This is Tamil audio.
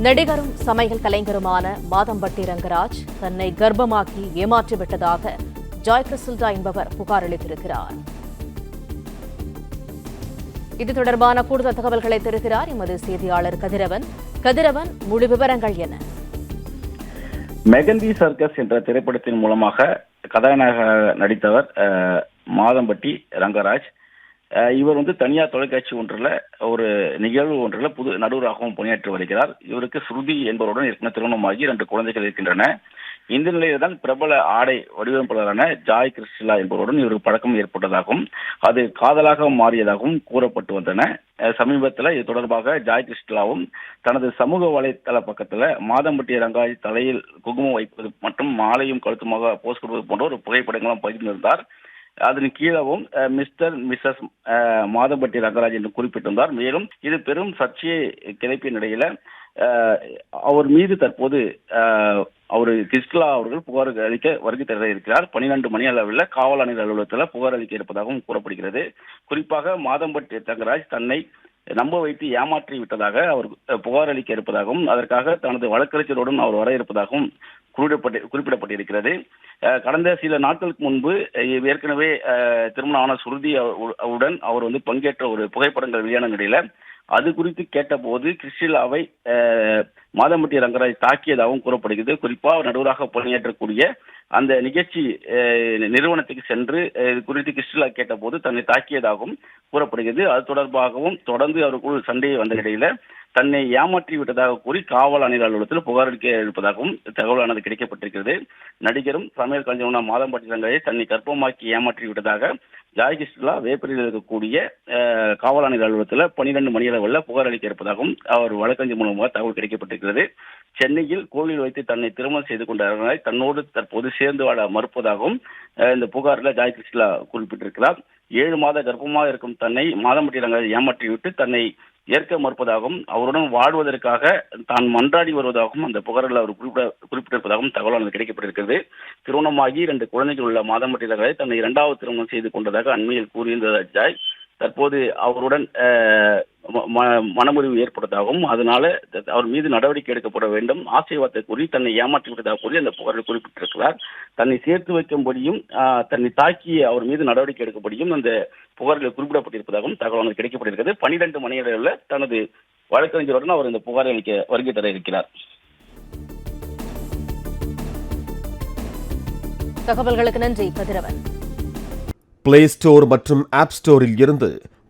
நடிகரும் சமையல் கலைஞருமான மாதம்பட்டி ரங்கராஜ் தன்னை கர்ப்பமாக்கி ஏமாற்றிவிட்டதாக ஜாய் கிறிஸ்டல்டா என்பவர் புகார் அளித்திருக்கிறார். இது தொடர்பான கூடுதல் தகவல்களை தருகிறார் எமது செய்தியாளர் கதிரவன். கதிரவன் முழு விவரங்கள் என்ன? மெகந்தி சர்க்கஸ் என்ற திரைப்படத்தின் மூலமாக கதாநாயக நடித்தவர் மாதம்பட்டி ரங்கராஜ். இவர் வந்து தனியார் தொலைக்காட்சி ஒன்றில் ஒரு நிகழ்வு ஒன்றில் புது நடுவராகவும் பணியாற்றி வருகிறார். இவருக்கு ஸ்ருதி என்பவருடன் ஏற்கனவே திருமணமாகி ரெண்டு குழந்தைகள் இருக்கின்றன. இந்த நிலையில் தான் பிரபல ஆடை வடிவமைப்பாளரான ஜாய் கிறிஸ்டிலா என்பவருடன் இவருக்கு பழக்கம் ஏற்பட்டதாகவும் அது காதலாக மாறியதாகவும் கூறப்பட்டு வந்தன. சமீபத்தில் இது தொடர்பாக ஜாய் கிறிஸ்டிலாவும் தனது சமூக வலைத்தள பக்கத்தில் மாதம்பட்டி ரங்காய் தலையில் குங்குமம் வைப்பது மற்றும் மாலையும் கழுத்துமாக போஸ் கொடுப்பது போன்ற ஒரு புகைப்படங்களும் பகிர்ந்திருந்தார். அதன் கீழவும் மிஸ்டர் மிஸ்ஸஸ் மாதம்பட்டி ரங்கராஜ் என்று குறிப்பிட்டிருந்தார். மேலும் இது பெரும் சர்ச்சையை கிளப்பிய நிலையில அவர் மீது தற்போது அவர் கிறிஸ்டலா அவர்கள் புகார் அளிக்க வருகை தர இருக்கிறார். பன்னிரண்டு மணி அளவில் காவல் ஆணையர் அலுவலகத்தில் புகார் அளிக்க இருப்பதாகவும் கூறப்படுகிறது. குறிப்பாக மாதம்பட்டி தங்கராஜ் தன்னை நம்ப வைத்து ஏமாற்றி விட்டதாக அவர் புகார் அளிக்க இருப்பதாகவும் அதற்காக தனது வழக்கறிஞருடன் அவர் வர இருப்பதாகவும் குறிப்பிடப்பட்டு குறிப்பிடப்பட்டிருக்கிறது. அஹ், கடந்த சில நாட்களுக்கு முன்பு ஏற்கனவே அஹ், திருமணம் ஆன சுருதி உடன் அவர் வந்து பங்கேற்ற ஒரு புகைப்படங்கள் வெளியான நிலையில அது குறித்து கேட்டபோது கிறிஸ்டிலாவை அஹ், மாதம்பட்டி ரங்கராஜ் தாக்கியதாகவும் கூறப்படுகிறது. குறிப்பாக நடுவராக பணியாற்றக்கூடிய அந்த நிகழ்ச்சி அஹ், நிறுவனத்துக்கு சென்று இது குறித்து கிறிஸ்டிலா கேட்டபோது தன்னை தாக்கியதாகவும் கூறப்படுகிறது. அது தொடர்பாகவும் தொடர்ந்து அவருக்குள் சண்டை வந்த நிலையில தன்னை ஏமாற்றி விட்டதாக கூறி காவல் ஆணையர் அலுவலகத்தில் புகார் அளிக்க இருப்பதாகவும் தகவலானது கிடைக்கப்பட்டிருக்கிறது. நடிகரும் சமையல் கலைஞருமான மாதம்பாட்டி ரங்கரை தன்னை கர்ப்பமாக்கி ஏமாற்றி விட்டதாக ஜாய் வேப்பரியில் இருக்கக்கூடிய காவல் ஆணையர் அலுவலகத்தில் பனிரெண்டு மணி அளவில் புகார் அளிக்க இருப்பதாகவும் அவர் வழக்கறிஞர் மூலமாக தகவல் கிடைக்கப்பட்டிருக்கிறது. சென்னையில் கோவில் வைத்து தன்னை திருமணம் செய்து கொண்ட தன்னோடு தற்போது சேர்ந்து வாழ மறுப்பதாகவும் இந்த புகாரில் ஜாய் கிருஷ்ணா குறிப்பிட்டிருக்கிறார். ஏழு மாத கர்ப்பமாக இருக்கும் தன்னை மாதம்பட்டி ரங்கராஜ் ஏமாற்றிவிட்டு தன்னை ஏற்க மறுப்பதாகவும் அவருடன் வாழ்வதற்காக தான் மன்றாடி வருவதாகவும் அந்த புகாரில் அவர் குறிப்பிட குறிப்பிட்டிருப்பதாகவும் தகவலானது கிடைக்கப்பட்டிருக்கிறது. திருமணமாகி இரண்டு குழந்தைகள் உள்ள மாதம்பட்டி ரங்கராஜ் தன்னை இரண்டாவது திருமணம் செய்து கொண்டதாக அண்மையில் கூறியிருந்த அஜாய். தற்போது அவருடன் அஹ், மனமுறிவு ஏற்பட்டதாகவும் அதனால த- அவர் மீது நடவடிக்கை எடுக்கப்பட வேண்டும். ஆசீர்வாதத்தை கூறி தன்னை ஏமாற்றி விட்டதாக கூறி அந்த புகாரில் குறிப்பிட்டிருக்கிறார். தன்னை சேர்த்து வைக்கும்படியும் தன்னை தாக்கி அவர் மீது நடவடிக்கை எடுக்கப்படியும் அந்த புகாரில் குறிப்பிடப்பட்டிருப்பதாகவும் தகவல் கிடைக்கப்பட்டிருக்கிறது. பனிரெண்டு மணி அளவில் தனது வழக்கறிஞருடன் அவர் இந்த புகாரை அளிக்க வருகை தர இருக்கிறார். தகவல்களுக்கு நன்றி கதிரவன். பிளே ஸ்டோர் மற்றும் ஆப் ஸ்டோரில் இருந்து